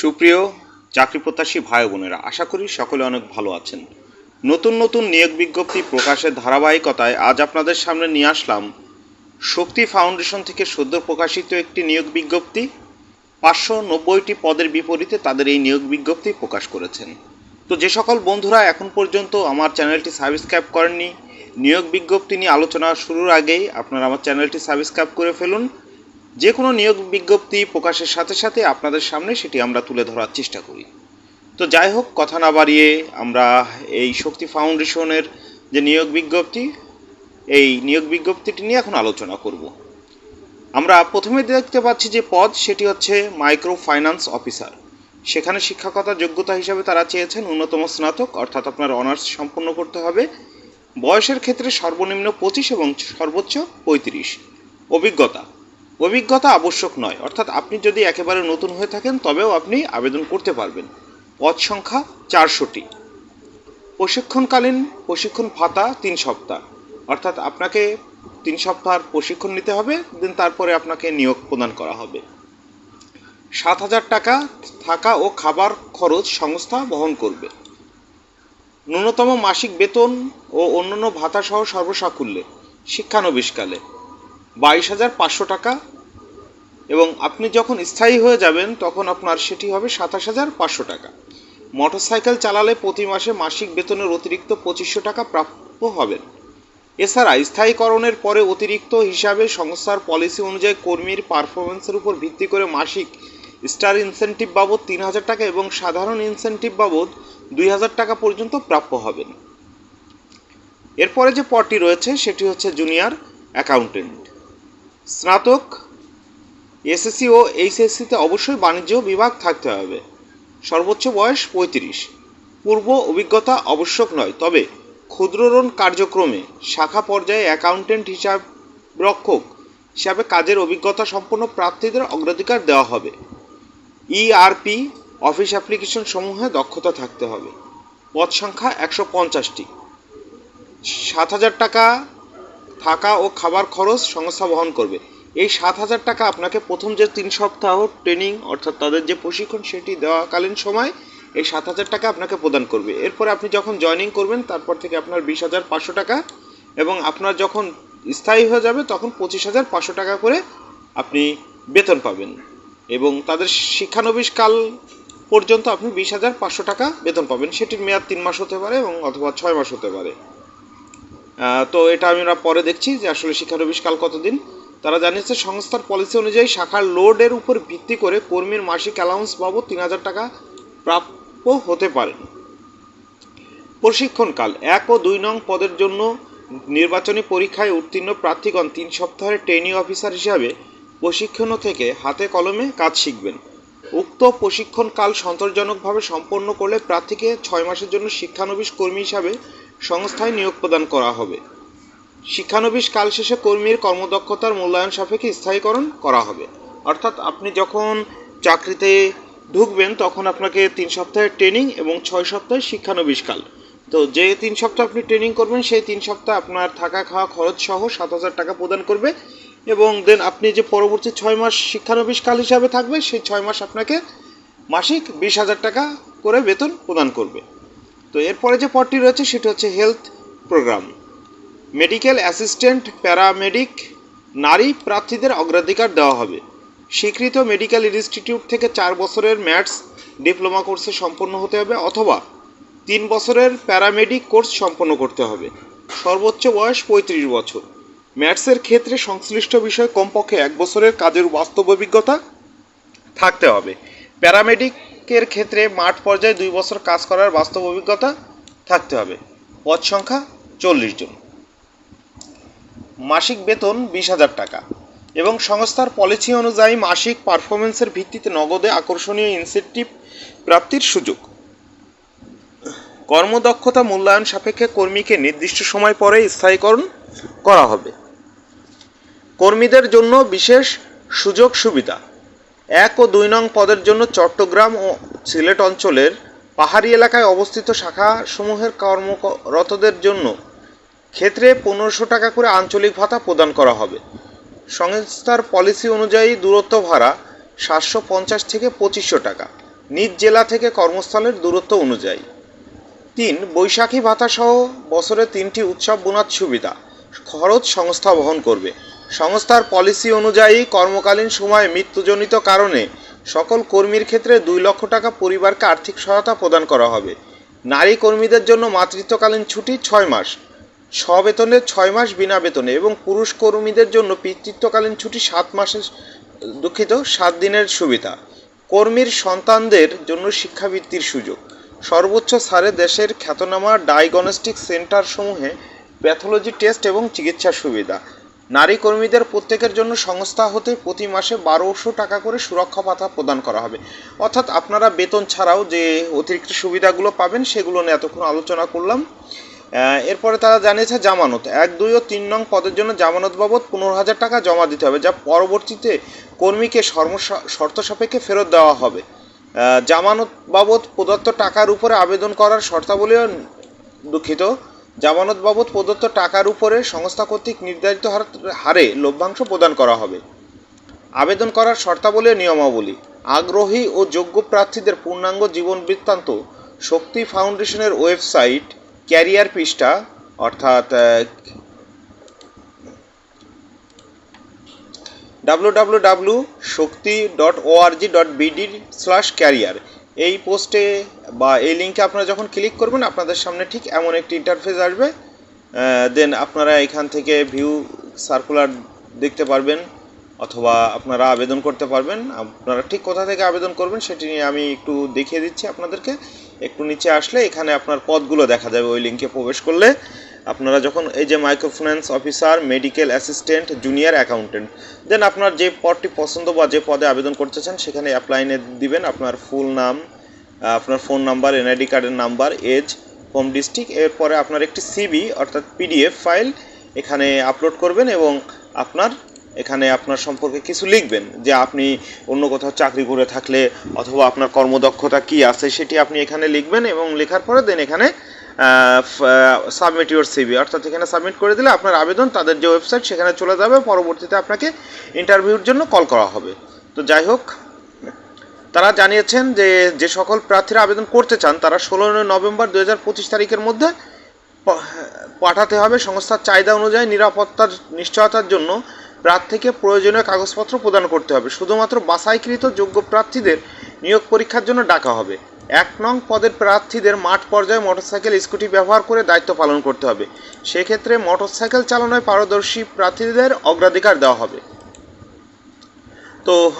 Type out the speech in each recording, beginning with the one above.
সুপ্রিয় চাকরি প্রত্যাশী ভাই বোনেরা, আশা করি সকলে অনেক ভালো আছেন। নতুন নতুন নিয়োগ বিজ্ঞপ্তি প্রকাশের ধারাবাহিকতায় আজ আপনাদের সামনে নিয়ে আসলাম শক্তি ফাউন্ডেশন থেকে সদ্য প্রকাশিত একটি নিয়োগ বিজ্ঞপ্তি। পাঁচশো নব্বইটি পদের বিপরীতে তাদের এই নিয়োগ বিজ্ঞপ্তি প্রকাশ করেছেন। তো যে সকল বন্ধুরা এখন পর্যন্ত আমার চ্যানেলটি সাবস্ক্রাইব করেননি, নিয়োগ বিজ্ঞপ্তি নিয়ে আলোচনা শুরুর আগেই আপনারা আমার চ্যানেলটি সাবস্ক্রাইব করে ফেলুন। যে কোনো নিয়োগ বিজ্ঞপ্তি প্রকাশের সাথে সাথে আপনাদের সামনে সেটি আমরা তুলে ধরার চেষ্টা করি। তো যাই হোক, কথা না বাড়িয়ে আমরা এই শক্তি ফাউন্ডেশনের যে নিয়োগ বিজ্ঞপ্তি, এই নিয়োগ বিজ্ঞপ্তিটি নিয়ে এখন আলোচনা করব। আমরা প্রথমে দেখতে পাচ্ছি যে পদ, সেটি হচ্ছে মাইক্রো ফাইন্যান্স অফিসার। সেখানে শিক্ষকতার যোগ্যতা হিসাবে তারা চেয়েছেন ন্যূনতম স্নাতক, অর্থাৎ আপনার অনার্স সম্পন্ন করতে হবে। বয়সের ক্ষেত্রে সর্বনিম্ন পঁচিশ এবং সর্বোচ্চ পঁয়ত্রিশ। অভিজ্ঞতা অভিজ্ঞতা আবশ্যক নয়। অর্থাৎ আপনি যদি একেবারে নতুন হয়ে থাকেন, তবেও আপনি আবেদন করতে পারবেন। পদ সংখ্যা চারশোটি। প্রশিক্ষণকালীন প্রশিক্ষণ ভাতা তিন সপ্তাহ। অর্থাৎ আপনাকে তিন সপ্তাহ প্রশিক্ষণ নিতে হবে, দেন তারপরে আপনাকে নিয়োগ প্রদান করা হবে। সাত হাজার টাকা থাকা ও খাবার খরচ সংস্থা বহন করবে। ন্যূনতম মাসিক বেতন ও অন্যান্য ভাতা সহ সর্বসাকুল্যে। শিক্ষানবিশকালে। বাইশ হাজার পাঁচশো টাকা এবং আপনি যখন স্থায়ী হয়ে যাবেন, তখন আপনার সেটি হবে সাতাশ হাজার পাঁচশো টাকা। মোটরসাইকেল চালালে প্রতি মাসে মাসিক বেতনের অতিরিক্ত পঁচিশশো টাকা প্রাপ্য হবেন। এছাড়া স্থায়ীকরণের পরে অতিরিক্ত হিসাবে সংস্থার পলিসি অনুযায়ী কর্মীর পারফরমেন্সের উপর ভিত্তি করে মাসিক স্টার ইনসেনটিভ বাবদ তিন হাজার টাকা এবং সাধারণ ইনসেনটিভ বাবদ দুই হাজার টাকা পর্যন্ত প্রাপ্য হবেন। এরপরে যে পদটি রয়েছে, সেটি হচ্ছে জুনিয়র অ্যাকাউন্টেন্ট। স্নাতক এসএসসি ও এইচএসসিতে অবশ্যই বাণিজ্য বিভাগ থাকতে হবে। সর্বোচ্চ বয়স পঁয়ত্রিশ। পূর্ব অভিজ্ঞতা আবশ্যক নয়, তবে ক্ষুদ্র ঋণ কার্যক্রমে শাখা পর্যায়ে অ্যাকাউন্টেন্ট হিসাব রক্ষক হিসাবে কাজের অভিজ্ঞতা সম্পন্ন প্রার্থীদের অগ্রাধিকার দেওয়া হবে। ইআরপি অফিস অ্যাপ্লিকেশন সমূহে দক্ষতা থাকতে হবে। পদ সংখ্যা একশো পঞ্চাশটি। সাত হাজার টাকা থাকা ও খাবার খরচ সংস্থা বহন করবে। এই সাত হাজার টাকা আপনাকে প্রথম যে তিন সপ্তাহ ট্রেনিং অর্থাৎ তাদের যে প্রশিক্ষণ সেটি দেওয়াকালীন সময়, এই সাত হাজার টাকা আপনাকে প্রদান করবে। এরপরে আপনি যখন জয়েনিং করবেন, তারপর থেকে আপনার বিশ হাজার পাঁচশো টাকা এবং আপনার যখন স্থায়ী হয়ে যাবে, তখন পঁচিশ হাজার পাঁচশো টাকা করে আপনি বেতন পাবেন এবং তাদের শিক্ষানবিশ কাল পর্যন্ত আপনি বিশ হাজার পাঁচশো টাকা বেতন পাবেন। সেটির মেয়াদ তিন মাস হতে পারে এবং অথবা ছয় মাস হতে পারে। তো এটা আমরা পরে দেখছি যে আসলে শিক্ষানবিশ কাল কতদিন। তারা জানিয়েছে, সংস্থার পলিসি অনুযায়ী শাখার লোডের উপর ভিত্তি করে কর্মীর মাসিক অ্যালাউন্স বাবদ তিন হাজার টাকা প্রাপ্য হতে পারেন প্রশিক্ষণকাল এক ও দুই নং পদের জন্য নির্বাচনী পরীক্ষায় উত্তীর্ণ প্রার্থীগণ তিন সপ্তাহের ট্রেনিং অফিসার হিসাবে প্রশিক্ষণ থেকে হাতে কলমে কাজ শিখবেন। উক্ত প্রশিক্ষণকাল সন্তোষজনকভাবে সম্পন্ন করলে প্রার্থীকে ছয় মাসের জন্য শিক্ষানবিশ কর্মী হিসাবে সংস্থায় নিয়োগ প্রদান করা হবে। শিক্ষানবিশ কাল শেষে কর্মীর কর্মদক্ষতার মূল্যায়ন সাপেক্ষে স্থায়ীকরণ করা হবে। অর্থাৎ আপনি যখন চাকরিতে ঢুকবেন, তখন আপনাকে তিন সপ্তাহের ট্রেনিং এবং ছয় সপ্তাহের শিক্ষানবিশ কাল। তো যে তিন সপ্তাহ আপনি ট্রেনিং করবেন, সেই তিন সপ্তাহ আপনার থাকা খাওয়া খরচ সহ সাত হাজার টাকা প্রদান করবে এবং দেন আপনি যে পরবর্তী ছয় মাস শিক্ষানবিশ কাল হিসাবে থাকবে, সেই ছয় মাস আপনাকে মাসিক বিশ হাজার টাকা করে বেতন প্রদান করবে। তো এরপরে যে পদটি রয়েছে, সেটি হচ্ছে health program medical assistant paramedic নারী প্রার্থীদের অগ্রাধিকার দেওয়া হবে। স্বীকৃত মেডিকেল ইনস্টিটিউট থেকে চার বছরের ম্যাথস ডিপ্লোমা কোর্সে সম্পন্ন হতে হবে অথবা তিন বছরের প্যারামেডিক কোর্স সম্পন্ন করতে হবে। সর্বোচ্চ বয়স পঁয়ত্রিশ বছর। ম্যাথসের ক্ষেত্রে সংশ্লিষ্ট বিষয়ে কমপক্ষে এক বছরের কাজের বাস্তব অভিজ্ঞতা থাকতে হবে। প্যারামেডিকের ক্ষেত্রে মাঠ পর্যায়ে দুই বছর কাজ করার বাস্তব অভিজ্ঞতা থাকতে হবে। পদ সংখ্যা চল্লিশ জন। মাসিক বেতন বিশ হাজার টাকা এবং সংস্থার পলিসি অনুযায়ী মাসিক পারফরমেন্সের ভিত্তিতে নগদে আকর্ষণীয় ইনসেন্টিভ প্রাপ্তির সুযোগ। কর্মদক্ষতা মূল্যায়ন সাপেক্ষে কর্মীকে নির্দিষ্ট সময় পরে স্থায়ীকরণ করা হবে। কর্মীদের জন্য বিশেষ সুযোগ সুবিধা এক ও দুই নং পদের জন্য চট্টগ্রাম ও সিলেট অঞ্চলের পাহাড়ি এলাকায় অবস্থিত শাখাসমূহের কর্মরতদের জন্য ক্ষেত্রে পনেরোশো টাকা করে আঞ্চলিক ভাতা প্রদান করা হবে। সংস্থার পলিসি অনুযায়ী দূরত্ব ভাড়া সাতশো পঞ্চাশ থেকে পঁচিশশো টাকা। নিজ জেলা থেকে কর্মস্থলের দূরত্ব অনুযায়ী। তিন, বৈশাখী ভাতা সহ বছরে তিনটি উৎসব বোনাস সুবিধা। খরচ সংস্থা বহন করবে। সংস্থার পলিসি অনুযায়ী কর্মকালীন সময়ে মৃত্যুজনিত কারণে সকল কর্মীর ক্ষেত্রে দুই লক্ষ টাকা পরিবারকে আর্থিক সহায়তা প্রদান করা হবে। নারী কর্মীদের জন্য মাতৃত্বকালীন ছুটি ছয় মাস স্ববেতনে ছয় মাস বিনা বেতনে এবং পুরুষ কর্মীদের জন্য পিতৃত্বকালীন ছুটি সাত মাসের দুঃখিত সাত দিনের সুবিধা। কর্মীর সন্তানদের জন্য শিক্ষাবৃত্তির সুযোগ। সর্বোচ্চ সারে দেশের খ্যাতনামা ডায়াগনস্টিক সেন্টার সমূহে প্যাথোলজি টেস্ট এবং চিকিৎসা সুবিধা। নারী কর্মীদের প্রত্যেকের জন্য সংস্থা হতে প্রতি মাসে বারোশো টাকা করে সুরক্ষা ভাতা প্রদান করা হবে। অর্থাৎ আপনারা বেতন ছাড়াও যে অতিরিক্ত সুবিধাগুলো পাবেন, সেগুলো নিয়ে এতক্ষণ আলোচনা করলাম। এরপরে তারা জানিয়েছে জামানত। এক, দুই ও তিন নং পদের জন্য জামানত বাবদ পনেরো হাজার টাকা জমা দিতে হবে, যা পরবর্তীতে কর্মীকে সর্ম শর্ত সাপেক্ষে ফেরত দেওয়া হবে। জামানত বাবদ প্রদত্ত টাকার উপরে আবেদন করার শর্তাবলীও দুঃখিত। জামানত বাবদ প্রদত্ত টাকার উপরে সংস্থা কর্তৃক নির্ধারিত হার- লভ্যাংশ প্রদান করা হবে। আবেদন করার শর্তাবলী নিয়মাবলী। আগ্রহী ও যোগ্য প্রার্থীদের পূর্ণাঙ্গ জীবন বৃত্তান্ত শক্তি ফাউন্ডেশনের ওয়েবসাইট ক্যারিয়ার পৃষ্ঠা, অর্থাৎ W W W Shakti dot O R G dot BD slash career এই পোস্টে বা এই লিঙ্কে আপনারা যখন ক্লিক করবেন, আপনাদের সামনে ঠিক এমন একটি ইন্টারফেস আসবে। দেন আপনারা এখান থেকে ভিউ সার্কুলার দেখতে পারবেন অথবা আপনারা আবেদন করতে পারবেন। আপনারা ঠিক কোথা থেকে আবেদন করবেন সেটি নিয়ে আমি একটু দেখিয়ে দিচ্ছি আপনাদেরকে। একটু নিচে আসলে এখানে আপনার পদগুলো দেখা যাবে ওই লিঙ্কে প্রবেশ করলে। আপনারা যখন এই যে microfinance officer medical assistant junior accountant দেন আপনার যে পদটি পছন্দ বা যে পদে আবেদন করতে চান সেখানে অ্যাপ্লাইনে দিবেন আপনার ফুল নাম আপনার ফোন নাম্বার এনআইডি কার্ডের নাম্বার এজ হোম ডিস্ট্রিক্ট এরপরে আপনার একটি সিবি অর্থাৎ পিডিএফ ফাইল এখানে আপলোড করবেন এবং আপনার, এখানে আপনার সম্পর্কে কিছু লিখবেন যে আপনি অন্য কোথাও চাকরি করে থাকলে অথবা আপনার কর্মদক্ষতা কি আছে, সেটি আপনি এখানে লিখবেন এবং লেখার পরে দেন এখানে সাবমিট ইউর সিবি অর্থাৎ এখানে সাবমিট করে দিলে আপনার আবেদন, তাদের যে ওয়েবসাইট সেখানে চলে যাবে, পরবর্তীতে আপনাকে ইন্টারভিউর জন্য কল করা হবে। তো যাই হোক, তারা জানিয়েছেন যে যে সকল প্রার্থীরা আবেদন করতে চান, তারা ষোলোই নভেম্বর দু হাজার পঁচিশ তারিখের মধ্যে পাঠাতে হবে। সংস্থার চাহিদা অনুযায়ী নিরাপত্তার, নিশ্চয়তার জন্য প্রার্থীকে প্রয়োজনীয় কাগজপত্র প্রদান করতে হবে। শুধুমাত্র বাছাইকৃত যোগ্য প্রার্থীদের নিয়োগ পরীক্ষার জন্য ডাকা হবে। এক নং পদের প্রার্থীদের মাঠ পর্যায়ে মোটরসাইকেল, স্কুটি ব্যবহার করে দায়িত্ব পালন করতে হবে। সেক্ষেত্রে মোটরসাইকেল চালানোয় পারদর্শী প্রার্থীদের অগ্রাধিকার দেওয়া হবে। তো,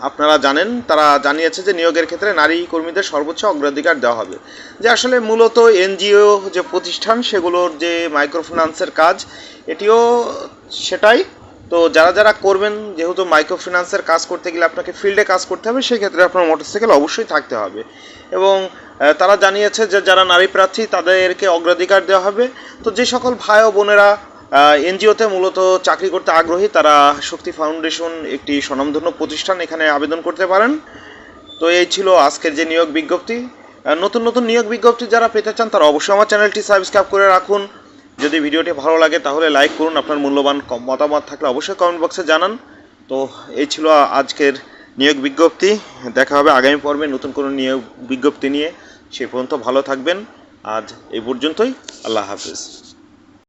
আপনারা জানেন, তারা জানিয়েছে যে নিয়োগের ক্ষেত্রে নারী কর্মীদের সর্বোচ্চ অগ্রাধিকার দেওয়া হবে। যে আসলে মূলত এনজিও যে প্রতিষ্ঠান, সেগুলোর যে মাইক্রোফিন্যান্সের কাজ, এটিও সেটাই তো যারা যারা করবেন, যেহেতু মাইক্রো মাইক্রোফিন্যান্সের কাজ করতে গেলে আপনাকে ফিল্ডে কাজ করতে হবে সেই ক্ষেত্রে আপনার মোটরসাইকেল অবশ্যই থাকতে হবে। এবং তারা জানিয়েছে যে যারা নারী প্রার্থী, তাদেরকে অগ্রাধিকার দেওয়া হবে। তো যে সকল ভাই ও বোনেরা এনজিওতে মূলত চাকরি করতে আগ্রহী, তারা শক্তি ফাউন্ডেশন একটি স্বনামধন্য প্রতিষ্ঠান এখানে আবেদন করতে পারেন। তো এই ছিল আজকের যে নিয়োগ বিজ্ঞপ্তি। নতুন নতুন নিয়োগ বিজ্ঞপ্তি যারা পেতে চান, তারা অবশ্যই আমার চ্যানেলটি সাবস্ক্রাইব করে রাখুন। যদি ভিডিওটি ভালো লাগে, তাহলে লাইক করুন, আপনার মূল্যবান মতামত থাকলে অবশ্যই কমেন্ট বক্সে জানান। তো এই ছিল আজকের নিয়োগ বিজ্ঞপ্তি। দেখা হবে আগামী পর্বে নতুন কোনো নিয়োগ বিজ্ঞপ্তি নিয়ে। সে পর্যন্ত ভালো থাকবেন। আজ এই পর্যন্তই। আল্লাহ হাফিজ।